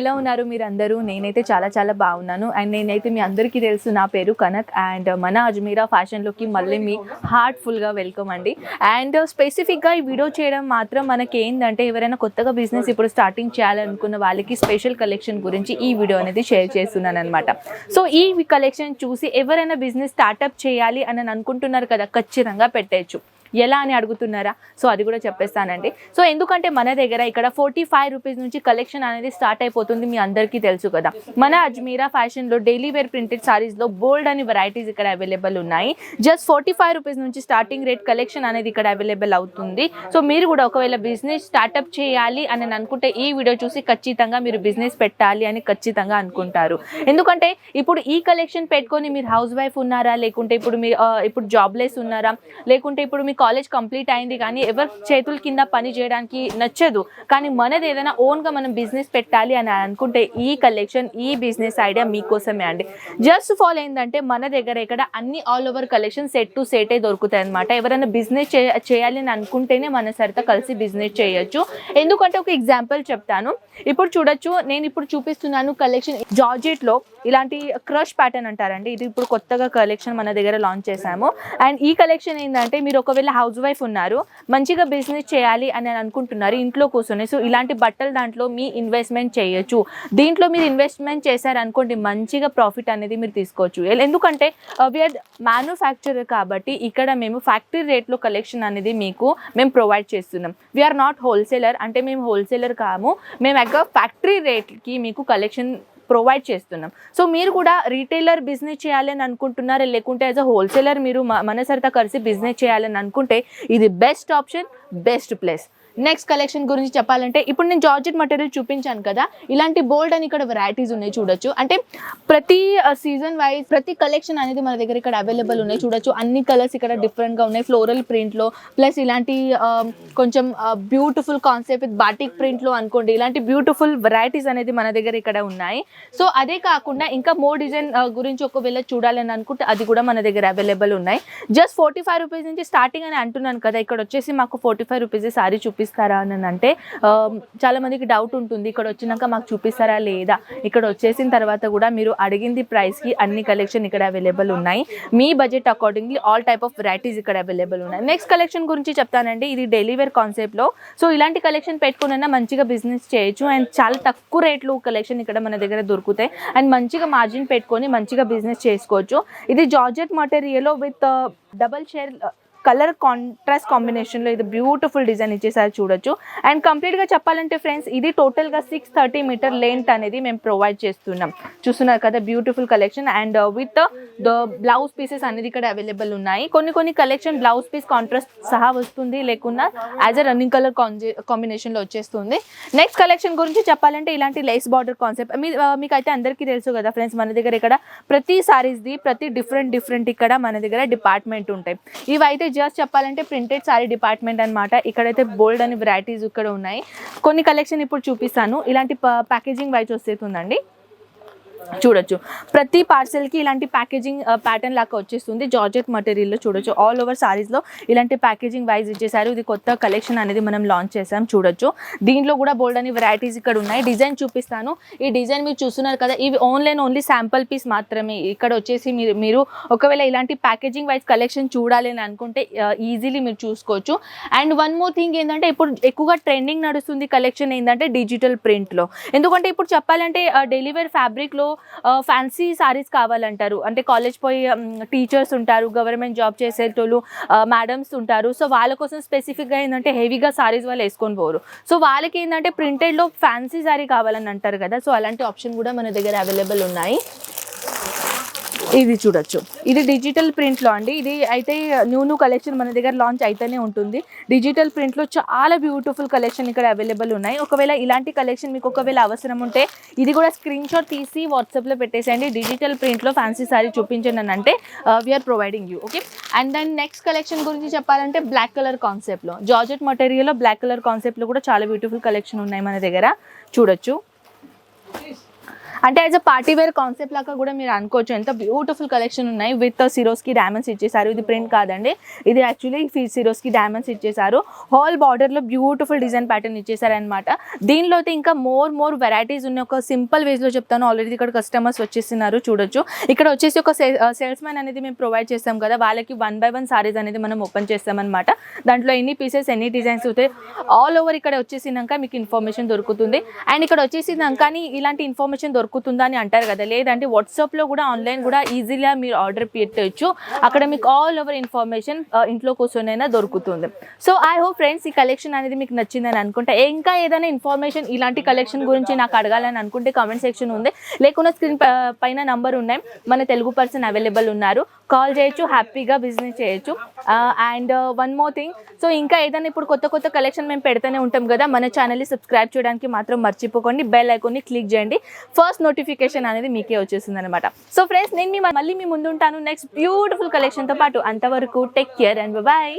ఎలా ఉన్నారు మీరు అందరూ నేనైతే చాలా చాలా బాగున్నాను. అండ్ నేనైతే మీ అందరికీ తెలుసు నా పేరు కనక్ అండ్ మన అజ్మీరా ఫ్యాషన్లోకి మళ్ళీ మీ హార్ట్ఫుల్గా వెల్కమ్ అండి. అండ్ స్పెసిఫిక్గా ఈ వీడియో చేయడం మాత్రం మనకి ఏంటంటే ఎవరైనా కొత్తగా బిజినెస్ ఇప్పుడు స్టార్టింగ్ చేయాలనుకున్న వాళ్ళకి స్పెషల్ కలెక్షన్ గురించి ఈ వీడియో అనేది షేర్ చేస్తున్నాను అనమాట సో ఈ కలెక్షన్ చూసి ఎవరైనా బిజినెస్ స్టార్టప్ చేయాలి అని అనుకుంటున్నారు కదా ఖచ్చితంగా పెట్టచ్చు ఎలా అని అడుగుతున్నారా? సో అది కూడా చెప్పేస్తానండి. సో ఎందుకంటే మన దగ్గర ఇక్కడ ఫోర్టీ ఫైవ్ రూపీస్ నుంచి కలెక్షన్ అనేది స్టార్ట్ అయిపోతుంది మీ అందరికీ తెలుసు కదా. మన అజ్మీరా ఫ్యాషన్లో డైలీ వేర్ ప్రింటెడ్ సారీస్లో బోల్డ్ అని వెరైటీస్ ఇక్కడ అవైలబుల్ ఉన్నాయి. జస్ట్ ఫార్టీ ఫైవ్ రూపీస్ నుంచి స్టార్టింగ్ రేట్ కలెక్షన్ అనేది ఇక్కడ అవైలబుల్ అవుతుంది. సో మీరు కూడా ఒకవేళ బిజినెస్ స్టార్ట్అప్ చేయాలి అని అనుకుంటే ఈ వీడియో చూసి ఖచ్చితంగా మీరు బిజినెస్ పెట్టాలి అని ఖచ్చితంగా అనుకుంటారు. ఎందుకంటే ఇప్పుడు ఈ కలెక్షన్ పెట్టుకొని మీరు హౌస్ వైఫ్ ఉన్నారా? లేకుంటే ఇప్పుడు మీ ఇప్పుడు జాబ్లెస్ ఉన్నారా? లేకుంటే ఇప్పుడు మీ కాలేజ్ కంప్లీట్ అయింది కానీ ఎవరి చేతుల కింద పని చేయడానికి నచ్చదు. కానీ మనది ఏదైనా ఓన్గా మనం బిజినెస్ పెట్టాలి అని అనుకుంటే ఈ కలెక్షన్ ఈ బిజినెస్ ఐడియా మీకోసమే అండి. జస్ట్ ఫాలో ఏంటంటే మన దగ్గర ఇక్కడ అన్ని all over collection set to సెటే దొరుకుతాయి అనమాట ఎవరైనా బిజినెస్ చేయాలి అని అనుకుంటేనే మన సరితో కలిసి బిజినెస్ చేయొచ్చు. ఎందుకంటే ఒక ఎగ్జాంపుల్ చెప్తాను. ఇప్పుడు చూడొచ్చు నేను ఇప్పుడు చూపిస్తున్నాను కలెక్షన్ జార్జెట్లో ఇలాంటి క్రష్ ప్యాటర్న్ అంటారండి. ఇది ఇప్పుడు కొత్తగా కలెక్షన్ మన దగ్గర లాంచ్ చేశాము. అండ్ ఈ కలెక్షన్ ఏంటంటే మీరు ఒకవేళ హౌస్ వైఫ్ ఉన్నారు. మంచిగా బిజినెస్ చేయాలి అని అనుకుంటున్నారు ఇంట్లో కూర్చొని. సో ఇలాంటి బట్టలు దాంట్లో మీ ఇన్వెస్ట్మెంట్ చేయొచ్చు. దీంట్లో మీరు ఇన్వెస్ట్మెంట్ చేశారనుకోండి మంచిగా ప్రాఫిట్ అనేది మీరు తీసుకోవచ్చు. ఎందుకంటే uh, వీఆర్ మ్యానుఫ్యాక్చరర్ కాబట్టి ఇక్కడ మేము ఫ్యాక్టరీ రేట్లో కలెక్షన్ అనేది మీకు మేము ప్రొవైడ్ చేస్తున్నాం. వీఆర్ నాట్ హోల్సేలర్ అంటే మేము హోల్సేలర్ కాము. మేము ఎగ్గ ఫ్యాక్టరీ రేట్కి మీకు కలెక్షన్ ప్రొవైడ్ చేస్తున్నాం. సో మీరు కూడా రీటైలర్ బిజినెస్ చేయాలని అనుకుంటున్నారా? లేకుంటే యాజ్ అ హోల్సేలర్ మీరు మనసరితో మన కలిసి బిజినెస్ చేయాలని అనుకుంటే ఇది best option best place. Next collection గురించి చెప్పాలంటే ఇప్పుడు నేను జార్జెట్ మటీరియల్ చూపించాను కదా ఇలాంటి బోల్డ్ అని ఇక్కడ వెరైటీస్ ఉన్నాయి చూడొచ్చు. అంటే ప్రతి సీజన్ వైజ్ ప్రతి కలెక్షన్ అనేది మన దగ్గర ఇక్కడ అవైలబుల్ ఉన్నాయి చూడొచ్చు. అన్ని కలర్స్ ఇక్కడ డిఫరెంట్గా ఉన్నాయి. ఫ్లోరల్ ప్రింట్లో ప్లస్ ఇలాంటి కొంచెం బ్యూటిఫుల్ కాన్సెప్ట్ విత్ బాటిక్ ప్రింట్లో అనుకోండి ఇలాంటి బ్యూటిఫుల్ వెరైటీస్ అనేది మన దగ్గర ఇక్కడ ఉన్నాయి. సో అదే కాకుండా ఇంకా మోర్ డిజైన్ గురించి ఒకవేళ చూడాలని అనుకుంటే అది కూడా మన దగ్గర అవైలబుల్ ఉన్నాయి. జస్ట్ ఫార్టీ ఫైవ్ రూపీస్ నుంచి స్టార్టింగ్ అని అంటున్నాను కదా ఇక్కడ వచ్చేసి మాకు ఫార్టీ ఫైవ్ రూపీస్ సారీ చూపిస్తారా అని అంటే చాలామందికి చాలా మందికి డౌట్ ఉంటుంది. ఇక్కడ వచ్చినాక మాకు చూపిస్తారా లేదా? ఇక్కడ వచ్చేసిన తర్వాత కూడా మీరు అడిగింది ప్రైస్కి అన్ని కలెక్షన్ ఇక్కడ అవైలబుల్ ఉన్నాయి. మీ budget accordingly all type of varieties ఇక్కడ అవైలబుల్ ఉన్నాయి. నెక్స్ట్ కలెక్షన్ గురించి చెప్తానండి. ఇది డైలీ వేర్ కాన్సెప్ట్లో సో ఇలాంటి కలెక్షన్ పెట్టుకున్నా మంచిగా బిజినెస్ చేయొచ్చు. అండ్ చాలా తక్కువ రేట్లు కలెక్షన్ ఇక్కడ మన దగ్గర దొరుకుతాయి. అండ్ మంచిగా మార్జిన్ పెట్టుకొని మంచిగా బిజినెస్ చేసుకోవచ్చు. ఇది georgette material with double share colour contrast కాంబినేషన్లో ఇది బ్యూటిఫుల్ డిజైన్ ఇచ్చేసారి చూడొచ్చు. అండ్ కంప్లీట్గా చెప్పాలంటే ఫ్రెండ్స్ ఇది టోటల్గా సిక్స్ థర్టీ మీటర్ లెంత్ అనేది మేము ప్రొవైడ్ చేస్తున్నాం. చూస్తున్నారు కదా beautiful collection and with the blouse pieces అనేది ఇక్కడ అవైలబుల్ ఉన్నాయి. కొన్ని కొన్ని కలెక్షన్ బ్లౌజ్ పీస్ కాంట్రాస్ట్ సహా వస్తుంది లేకున్నా యాజ్ అ రన్నింగ్ కలర్ కాంబినేషన్లో వచ్చేస్తుంది. నెక్స్ట్ కలెక్షన్ గురించి చెప్పాలంటే ఇలాంటి లేస్ బార్డర్ కాన్సెప్ట్ మీ uh, మీకు అయితే అందరికీ తెలుసు కదా ఫ్రెండ్స్ మన దగ్గర ఇక్కడ ప్రతి సారీస్ది ప్రతి డిఫరెంట్ డిఫరెంట్ ఇక్కడ మన దగ్గర డిపార్ట్మెంట్ ఉంటాయి. ఇవైతే జస్ట్ చెప్పాలంటే ప్రింటెడ్ సారీ డిపార్ట్మెంట్ అనమాట ఇక్కడైతే బోల్డ్ అని వెరైటీస్ ఇక్కడ ఉన్నాయి. కొన్ని కలెక్షన్ ఇప్పుడు చూపిస్తాను. ఇలాంటి ప్యాకేజింగ్ వైజ్ వస్తుందండి చూడొచ్చు. ప్రతి పార్సెల్కి ఇలాంటి ప్యాకేజింగ్ ప్యాటర్న్ uh, లాగా వచ్చేస్తుంది. జార్జెట్ మటీరియల్లో చూడొచ్చు. ఆల్ ఓవర్ సారీస్లో ఇలాంటి ప్యాకేజింగ్ వైజ్ ఇచ్చేసారు ఇది కొత్త కలెక్షన్ అనేది మనం లాంచ్ చేసాం చూడొచ్చు. దీంట్లో కూడా బోల్డ్ అని వెరైటీస్ ఇక్కడ ఉన్నాయి. డిజైన్ చూపిస్తాను. ఈ డిజైన్ మీరు చూస్తున్నారు కదా ఇవి ఆన్లైన్ ఓన్లీ శాంపుల్ పీస్ మాత్రమే. ఇక్కడ వచ్చేసి మీరు మీరు ఒకవేళ ఇలాంటి ప్యాకేజింగ్ వైజ్ కలెక్షన్ చూడాలి అని అనుకుంటే uh, ఈజీలీ మీరు చూసుకోవచ్చు. అండ్ వన్ మోర్ థింగ్ ఏంటంటే ఇప్పుడు ఎక్కువగా ట్రెండింగ్ నడుస్తుంది కలెక్షన్ ఏంటంటే డిజిటల్ ప్రింట్లో ఎందుకంటే ఇప్పుడు చెప్పాలంటే uh, డెలివరీ ఫ్యాబ్రిక్లో ఫ్యాన్సీ సారీస్ కావాలంటారు. అంటే కాలేజ్ పోయి టీచర్స్ ఉంటారు గవర్నమెంట్ జాబ్ చేసేటోళ్ళు మేడమ్స్ ఉంటారు. సో వాళ్ళ కోసం స్పెసిఫిక్గా ఏంటంటే హెవీగా సారీస్ వాళ్ళు వేసుకొని పోరు. సో వాళ్ళకి ఏంటంటే ప్రింటెడ్లో ఫ్యాన్సీ సారీ కావాలని అంటారు కదా. సో అలాంటి ఆప్షన్ కూడా మన దగ్గర అవైలబుల్ ఉన్నాయి. ఇది చూడొచ్చు. ఇది డిజిటల్ ప్రింట్లో అండి. ఇది అయితే న్యూ న్యూ కలెక్షన్ మన దగ్గర లాంచ్ అయితేనే ఉంటుంది. డిజిటల్ ప్రింట్లో చాలా బ్యూటిఫుల్ కలెక్షన్ ఇక్కడ అవైలబుల్ ఉన్నాయి. ఒకవేళ ఇలాంటి కలెక్షన్ మీకు ఒకవేళ అవసరం ఉంటే ఇది కూడా స్క్రీన్ షాట్ తీసి వాట్సాప్లో పెట్టేసేయండి. డిజిటల్ ప్రింట్లో ఫ్యాన్సీ సారీ చూపించండి అని అంటే we're providing you okay and then next collection గురించి చెప్పాలంటే బ్లాక్ కలర్ కాన్సెప్ట్లో జార్జెట్ మటీరియల్లో బ్లాక్ కలర్ కాన్సెప్ట్లో కూడా చాలా బ్యూటిఫుల్ కలెక్షన్ ఉన్నాయి మన దగ్గర. చూడొచ్చు. అంటే as a party wear concept లాగా కూడా మీరు అనుకోవచ్చు. ఎంత బ్యూటిఫుల్ కలెక్షన్ ఉన్నాయి. విత్ సిరోస్కి డైమండ్స్ ఇచ్చేసారు. ఇది ప్రింట్ కాదండి. ఇది యాక్చువల్లీ సిరోస్కి డైమండ్స్ ఇచ్చేసారు. హాల్ బార్డర్లో బ్యూటిఫుల్ డిజైన్ ప్యాటర్న్ ఇచ్చేసారు అనమాట దీనిలో అయితే ఇంకా మోర్ మోర్ వెరైటీస్ ఉన్నాయి ఒక సింపుల్ వేస్లో చెప్తాను. ఆల్రెడీ ఇక్కడ కస్టమర్స్ వచ్చేస్తున్నారు చూడొచ్చు. ఇక్కడ వచ్చేసి ఒక సేల్స్ మ్యాన్ అనేది మేము ప్రొవైడ్ చేస్తాం కదా. వాళ్ళకి వన్ బై వన్ సారీస్ అనేది మనం ఓపెన్ చేస్తామన్నమాట. దాంట్లో ఎన్ని పీసెస్ ఎన్ని డిజైన్స్ అవుతాయి ఆల్ ఓవర్ ఇక్కడ వచ్చేసినాక మీకు ఇన్ఫర్మేషన్ దొరుకుతుంది. అండ్ ఇక్కడ వచ్చేసినాక ఇలాంటి ఇన్ఫర్మేషన్ దొరుకుతుంది అని అంటారు కదా. లేదంటే వాట్సాప్లో కూడా ఆన్లైన్ కూడా ఈజీగా మీరు ఆర్డర్ పెట్టవచ్చు అక్కడ మీకు ఆల్ ఓవర్ ఇన్ఫర్మేషన్ ఇంట్లో కూర్చొనైనా దొరుకుతుంది. సో ఐ హోప్ ఫ్రెండ్స్ ఈ కలెక్షన్ అనేది మీకు నచ్చిందని అనుకుంటా. ఇంకా ఏదైనా ఇన్ఫర్మేషన్ ఇలాంటి కలెక్షన్ గురించి నాకు అడగాలని అనుకుంటే కామెంట్ సెక్షన్ ఉంది. లేకుండా స్క్రీన్ పైన నంబర్ ఉన్నాయి. మన తెలుగు పర్సన్ అవైలబుల్ ఉన్నారు. కాల్ చేయొచ్చు హ్యాపీగా బిజినెస్ చేయొచ్చు. And one more thing so ఇంకా ఏదైనా ఇప్పుడు కొత్త కొత్త కలెక్షన్ మేము పెడుతూనే ఉంటాం కదా మన ఛానల్ని సబ్స్క్రైబ్ చేయడానికి మాత్రం మర్చిపోకండి. బెల్ ఐకాన్ని క్లిక్ చేయండి. ఫస్ట్ నోటిఫికేషన్ అనేది మీకే వచ్చేస్తుంది అనమాట సో ఫ్రెండ్స్ నేను మీ మళ్ళీ మీ ముందు ఉంటాను నెక్స్ట్ బ్యూటిఫుల్ కలెక్షన్తో పాటు అంతవరకు టేక్ కేర్ అండ్ బాయ్